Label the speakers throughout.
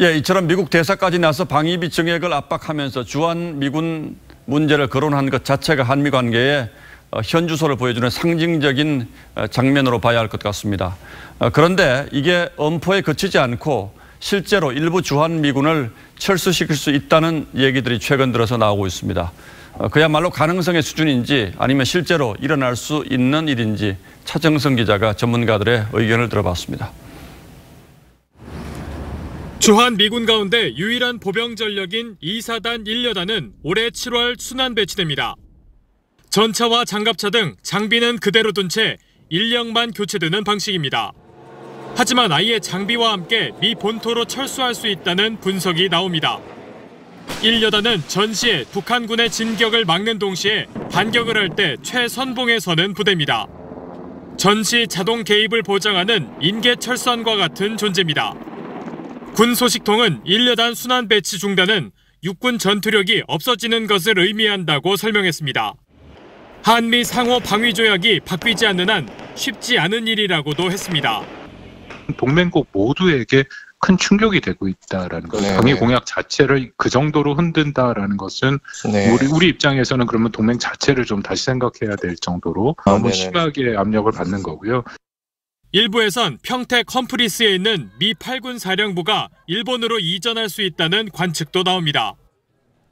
Speaker 1: 예, 이처럼 미국 대사까지 나서 방위비 증액을 압박하면서 주한 미군 문제를 거론한 것 자체가 한미 관계에 어, 현주소를 보여주는 상징적인 어, 장면으로 봐야 할 것 같습니다. 어, 그런데 이게 엄포에 그치지 않고 실제로 일부 주한 미군을 철수시킬 수 있다는 얘기들이 최근 들어서 나오고 있습니다. 그야말로 가능성의 수준인지 아니면 실제로 일어날 수 있는 일인지 차정성 기자가 전문가들의 의견을 들어봤습니다.
Speaker 2: 주한 미군 가운데 유일한 보병 전력인 2사단 1여단은 올해 7월 순환 배치됩니다. 전차와 장갑차 등 장비는 그대로 둔 채 인력만 교체되는 방식입니다. 하지만 아예 장비와 함께 미 본토로 철수할 수 있다는 분석이 나옵니다. 1여단은 전시에 북한군의 진격을 막는 동시에 반격을 할 때 최선봉에 서는 부대입니다. 전시 자동 개입을 보장하는 인계 철선과 같은 존재입니다. 군 소식통은 1여단 순환 배치 중단은 육군 전투력이 없어지는 것을 의미한다고 설명했습니다. 한미 상호 방위 조약이 바뀌지 않는 한 쉽지 않은 일이라고도 했습니다.
Speaker 3: 동맹국 모두에게 큰 충격이 되고 있다라는 것.
Speaker 4: 네.
Speaker 3: 방위 공약 자체를 그 정도로 흔든다라는 것은
Speaker 4: 네.
Speaker 3: 우리 우리 입장에서는 그러면 동맹 자체를 좀 다시 생각해야 될 정도로
Speaker 4: 아,
Speaker 3: 너무
Speaker 4: 네네.
Speaker 3: 심하게 압력을 받는 거고요.
Speaker 2: 일부에선 평택 컴프리스에 있는 미 8군 사령부가 일본으로 이전할 수 있다는 관측도 나옵니다.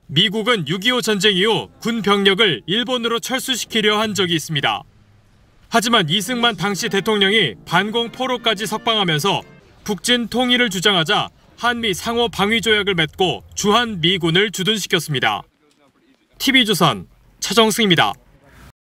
Speaker 2: 미국은 6.25 전쟁 이후 군 병력을 일본으로 철수시키려 한 적이 있습니다. 하지만 이승만 당시 대통령이 반공 포로까지 석방하면서 북진 통일을 주장하자 한미 상호 방위 조약을 맺고 주한 미군을 주둔시켰습니다. TV조선 차정승입니다.